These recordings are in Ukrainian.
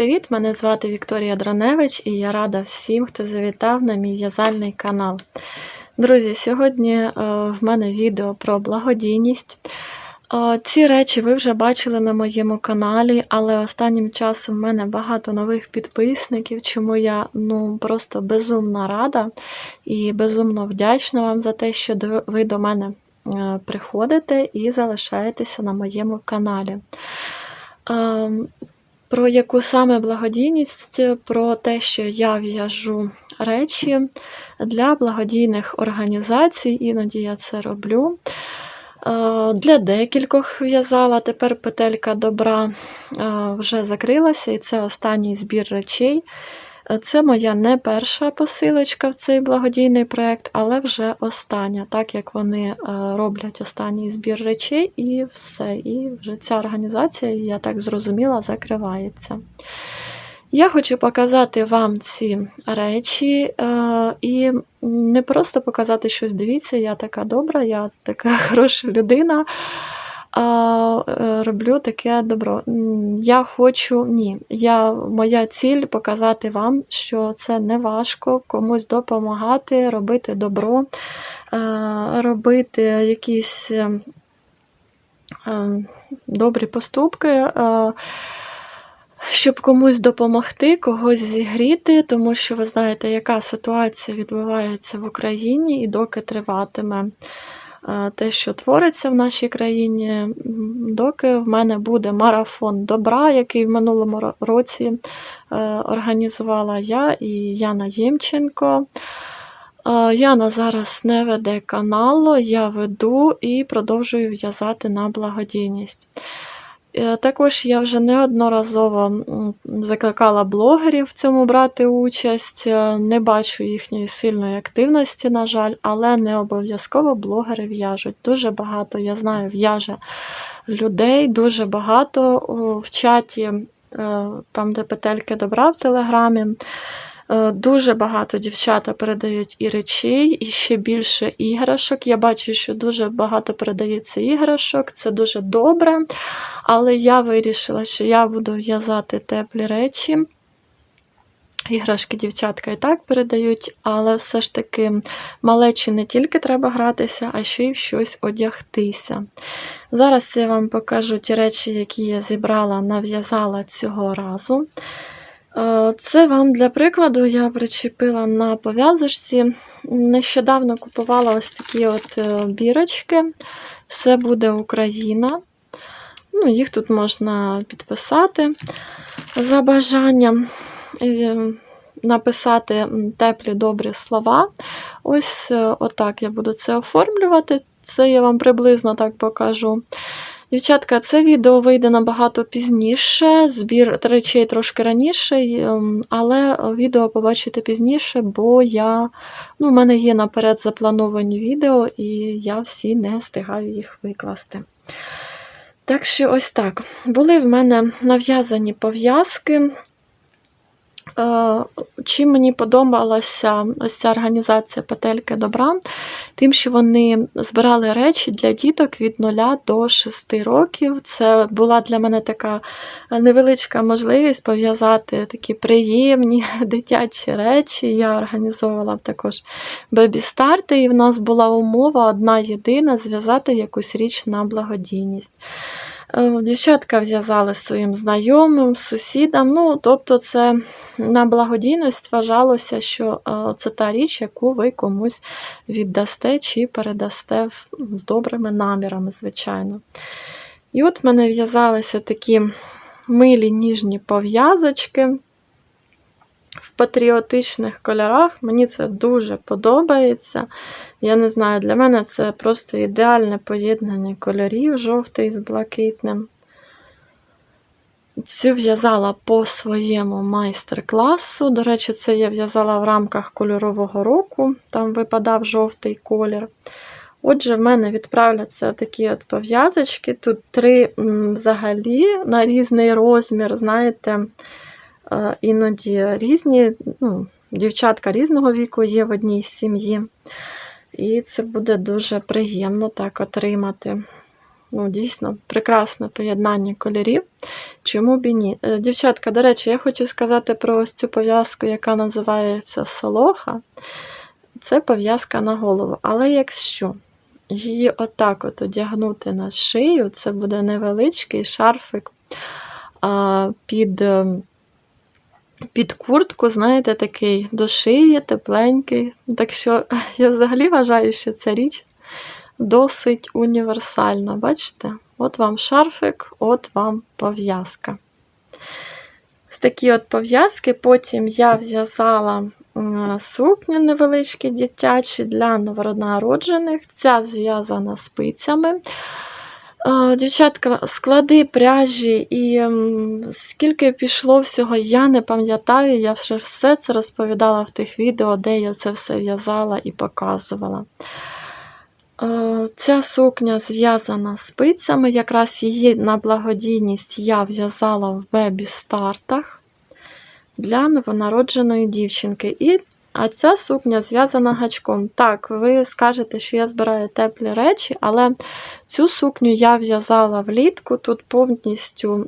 привіт! Мене звати Вікторія Драневич і я рада всім, хто завітав на мій в'язальний канал. Друзі, сьогодні е, в мене відео про благодійність. Е, Ці речі ви вже бачили на моєму каналі, але останнім часом в мене багато нових підписників, чому я ну, просто безумно рада і безумно вдячна вам за те, що ви до мене е, приходите і залишаєтеся на моєму каналі. Про яку саме благодійність, про те, що я в'яжу речі для благодійних організацій, іноді я це роблю. Е, Для декількох в'язала. Тепер петелька добра е, вже закрилася, і це останній збір речей. Це моя не перша посилочка в цей благодійний проєкт, але вже остання, так як вони е, роблять останній збір речей, і все. І вже ця організація, я так зрозуміла, закривається. Я хочу показати вам ці речі е, і не просто показати щось, дивіться, я така добра, я така хороша людина. Е, роблю таке добро. Я хочу, ні. Я, моя ціль показати вам, що це не важко комусь допомагати, робити добро, е, робити якісь е, добрі поступки. щоб комусь допомогти, когось зігріти, тому що ви знаєте, яка ситуація відбувається в Україні, і доки триватиме те, що твориться в нашій країні, доки в мене буде марафон добра, який в минулому році е, організувала я і Яна Ємченко. Яна зараз не веде каналу, я веду і продовжую в'язати на благодійність. Е, Також я вже неодноразово закликала блогерів в цьому брати участь. Е, Не бачу їхньої сильної активності, на жаль, але не обов'язково блогери в'яжуть. Дуже багато, я знаю, в'яже людей, дуже багато в чаті, е, там, де петельки добра в телеграмі. Е, Дуже багато дівчата передають і речей, і ще більше іграшок. Я бачу, що дуже багато передається іграшок, це дуже добре. Але я вирішила, що я буду в'язати теплі речі. Іграшки дівчатка і так передають, але все ж таки малечі не тільки треба гратися, а ще й в щось одягтися. Зараз я вам покажу ті речі, які я зібрала, нав'язала цього разу. Е, Це вам для прикладу я причепила на пов'язочці. Нещодавно купувала ось такі от е, бірочки. Все буде Україна. Ну, їх тут можна підписати за бажанням. Написати теплі добрі слова. Ось е, отак я буду це оформлювати. Це я вам приблизно так покажу. Дівчатка, це відео вийде набагато пізніше, збір речей трошки раніше, ем, але відео побачите пізніше, бо я, ну, в мене є наперед заплановані відео, і я всі не встигаю їх викласти. Так що ось так. Були в мене нав'язані пов'язки. Е, Чим мені подобалася ось ця організація Петельки добра, тим, що вони збирали речі для діток від 0 до 6 років. Це була для мене така невеличка можливість пов'язати такі приємні дитячі речі. Я організовувала також бебі-старти, і в нас була умова одна єдина зв'язати якусь річ на благодійність. Е, Дівчатка в'язали своїм знайомим, сусідам. Ну, тобто, це на благодійність вважалося, що е, це та річ, яку ви комусь віддасте чи передасте з добрими намірами, звичайно. І от в мене в'язалися такі милі ніжні пов'язочки в патріотичних кольорах. Мені це дуже подобається. Я не знаю, для мене це просто ідеальне поєднання кольорів, жовтий з блакитним. Цю в'язала по своєму майстер-класу. До речі, це я в'язала в рамках кольорового року, там випадав жовтий колір. Отже, в мене відправляться такі от пов'язочки. Тут три взагалі на різний розмір, знаєте, іноді різні, ну, дівчатка різного віку є в одній сім'ї. І це буде дуже приємно так отримати. ну, дійсно прекрасне поєднання кольорів. Чому б і ні? Е, Дівчатка, до речі, я хочу сказати про ось цю пов'язку, яка називається Солоха. Це пов'язка на голову. Але якщо її отак от одягнути на шию, це буде невеличкий шарфик а, під, е, під куртку, знаєте, такий до шиї, тепленький. Так що я взагалі вважаю, що ця річ досить універсальна. Бачите? От вам шарфик, от вам пов'язка. З такі от пов'язки потім я в'язала м, сукні невеличкі дитячі для новонароджених. Ця зв'язана спицями. Дівчатка, склади пряжі і скільки пішло всього, я не пам'ятаю. Я вже все це розповідала в тих відео, де я це все в'язала і показувала. Ця сукня зв'язана спицями. Якраз її на благодійність я в'язала в бебі-стартах для новонародженої дівчинки. І, а ця сукня зв'язана гачком. Так, ви скажете, що я збираю теплі речі, але цю сукню я в'язала влітку. Тут повністю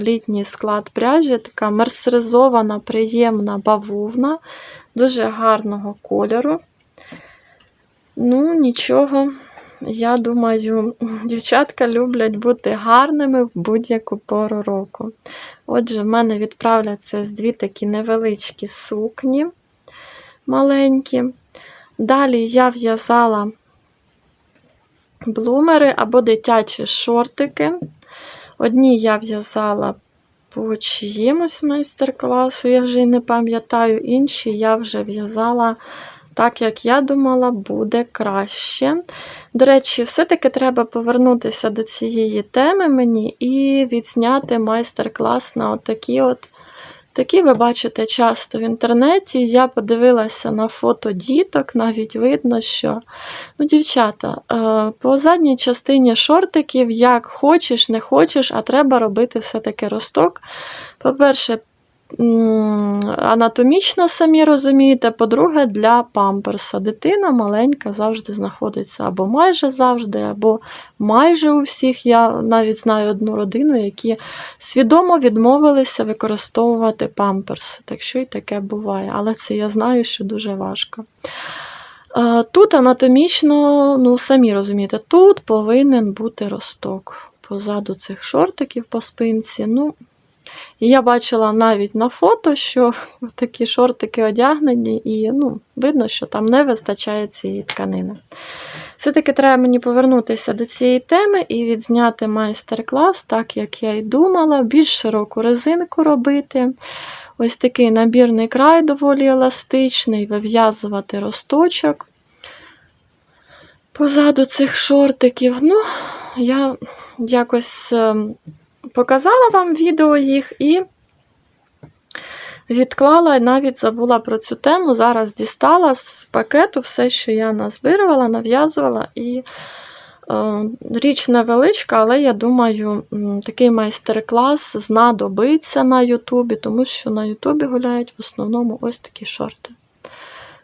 літній склад пряжі, така мерсеризована, приємна бавовна, дуже гарного кольору. Ну, нічого. Я думаю, дівчатка люблять бути гарними в будь-яку пору року. Отже, в мене відправляться з дві такі невеличкі сукні маленькі. Далі я в'язала блумери або дитячі шортики. Одні я в'язала по чиїмось майстер-класу, я вже й не пам'ятаю, інші я вже в'язала так, як я думала, буде краще. До речі, все-таки треба повернутися до цієї теми мені і відзняти майстер-клас на отакі от. Такі ви бачите часто в інтернеті. Я подивилася на фото діток, навіть видно, що ну, дівчата, е, по задній частині шортиків, як хочеш, не хочеш, а треба робити все-таки росток. По-перше, анатомічно самі розумієте, по-друге, для памперса. Дитина маленька завжди знаходиться або майже завжди, або майже у всіх. Я навіть знаю одну родину, які свідомо відмовилися використовувати памперси. Так що і таке буває. Але це я знаю, що дуже важко. Е, Тут анатомічно, ну самі розумієте, тут повинен бути росток позаду цих шортиків по спинці. Ну, і я бачила навіть на фото, що такі шортики одягнені, і ну, видно, що там не вистачає цієї тканини. Все-таки треба мені повернутися до цієї теми і відзняти майстер-клас, так як я й думала, більш широку резинку робити. Ось такий набірний край доволі еластичний, вив'язувати росточок. Позаду цих шортиків. Ну, я якось ем, показала вам відео їх і відклала, навіть забула про цю тему. Зараз дістала з пакету все, що я назбирувала, нав'язувала. І е, річ невеличка, але я думаю, такий майстер-клас знадобиться на Ютубі, тому що на Ютубі гуляють в основному ось такі шорти.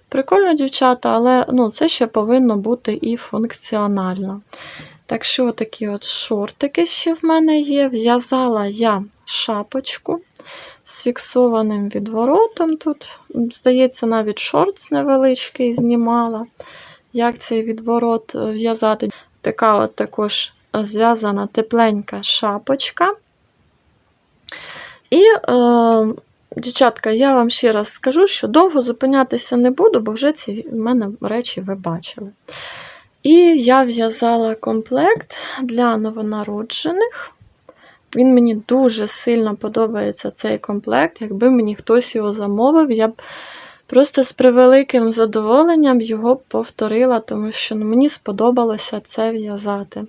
Прикольно, дівчата, але ну, це ще повинно бути і функціонально. Так що, такі от шортики ще в мене є. В'язала я шапочку з фіксованим відворотом. Тут, здається, навіть шорт невеличкий знімала. Як цей відворот е, в'язати? Така от також зв'язана тепленька шапочка. І, е, дівчатка, я вам ще раз скажу, що довго зупинятися не буду, бо вже ці в мене речі ви бачили. І я в'язала комплект для новонароджених. Він мені дуже сильно подобається цей комплект. Якби мені хтось його замовив, я б просто з превеликим задоволенням його повторила, тому що ну, мені сподобалося це в'язати.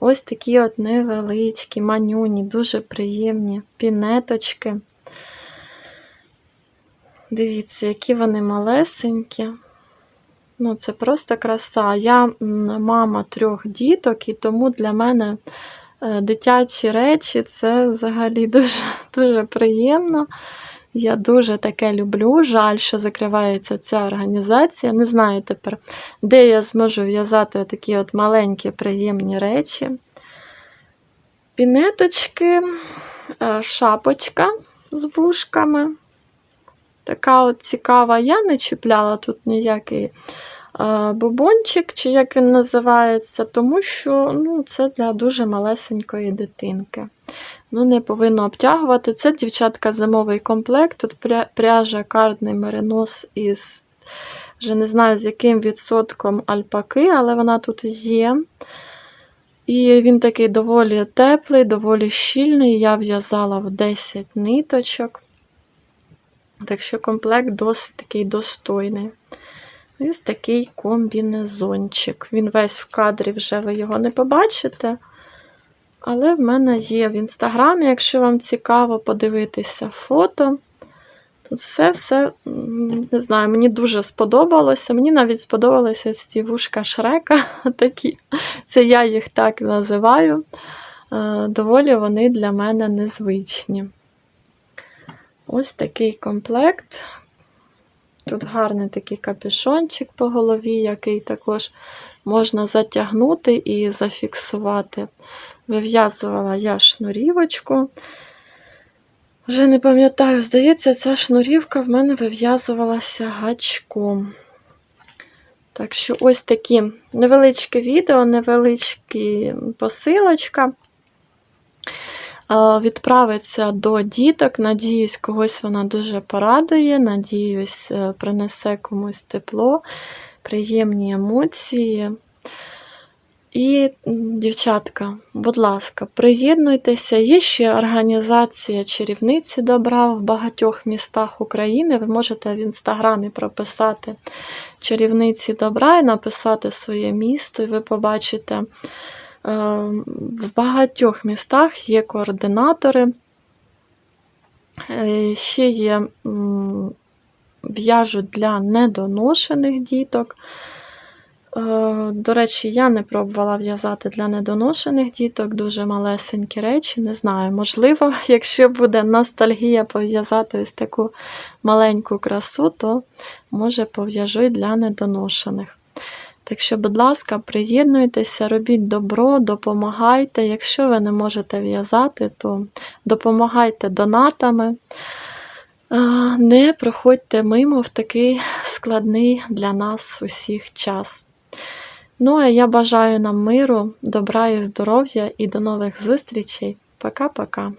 Ось такі от невеличкі, манюні, дуже приємні пінеточки. Дивіться, які вони малесенькі. Ну, це просто краса. Я мама трьох діток, і тому для мене е, дитячі речі це взагалі дуже, дуже приємно. Я дуже таке люблю. Жаль, що закривається ця організація. Не знаю тепер, де я зможу в'язати такі от маленькі приємні речі. пінеточки, е, шапочка з вушками. Така от цікава. Я не чіпляла тут ніякий е, бубончик, чи як він називається, тому що ну, це для дуже малесенької дитинки. Ну, Не повинно обтягувати. Це, дівчатка, зимовий комплект. Тут пряжа кардний меринос із, вже не знаю, з яким відсотком альпаки, але вона тут є. І він такий доволі теплий, доволі щільний. Я в'язала в 10 ниточок. Так що комплект досить такий достойний. Ось такий комбінезончик. Він весь в кадрі вже ви його не побачите. Але в мене є в інстаграмі, якщо вам цікаво подивитися фото. Тут все-все, не знаю, мені дуже сподобалося. Мені навіть сподобалися ці вушка Шрека. такі. Це я їх так називаю. Е, Доволі вони для мене незвичні. Ось такий комплект. Тут гарний такий капюшончик по голові, який також можна затягнути і зафіксувати. Вив'язувала я шнурівочку. Вже не пам'ятаю, здається, ця шнурівка в мене вив'язувалася гачком. Так що ось такі невеличке відео, невеличкі посилочка. Відправиться до діток. Надіюсь, когось вона дуже порадує. Надіюсь, е, принесе комусь тепло, приємні емоції. І, дівчатка, будь ласка, приєднуйтеся. Є ще організація чарівниці добра в багатьох містах України. Ви можете в інстаграмі прописати чарівниці добра і написати своє місто, і ви побачите. Е, В багатьох містах є координатори. Е, Ще є в'яжуть для недоношених діток. Е, До речі, я не пробувала в'язати для недоношених діток дуже малесенькі речі. Не знаю, можливо, якщо буде ностальгія пов'язати ось таку маленьку красу, то може пов'яжу і для недоношених. Так що, будь ласка, приєднуйтеся, робіть добро, допомагайте. Якщо ви не можете в'язати, то допомагайте донатами. Не проходьте мимо в такий складний для нас усіх час. Ну, а я бажаю нам миру, добра і здоров'я і до нових зустрічей. Пока-пока.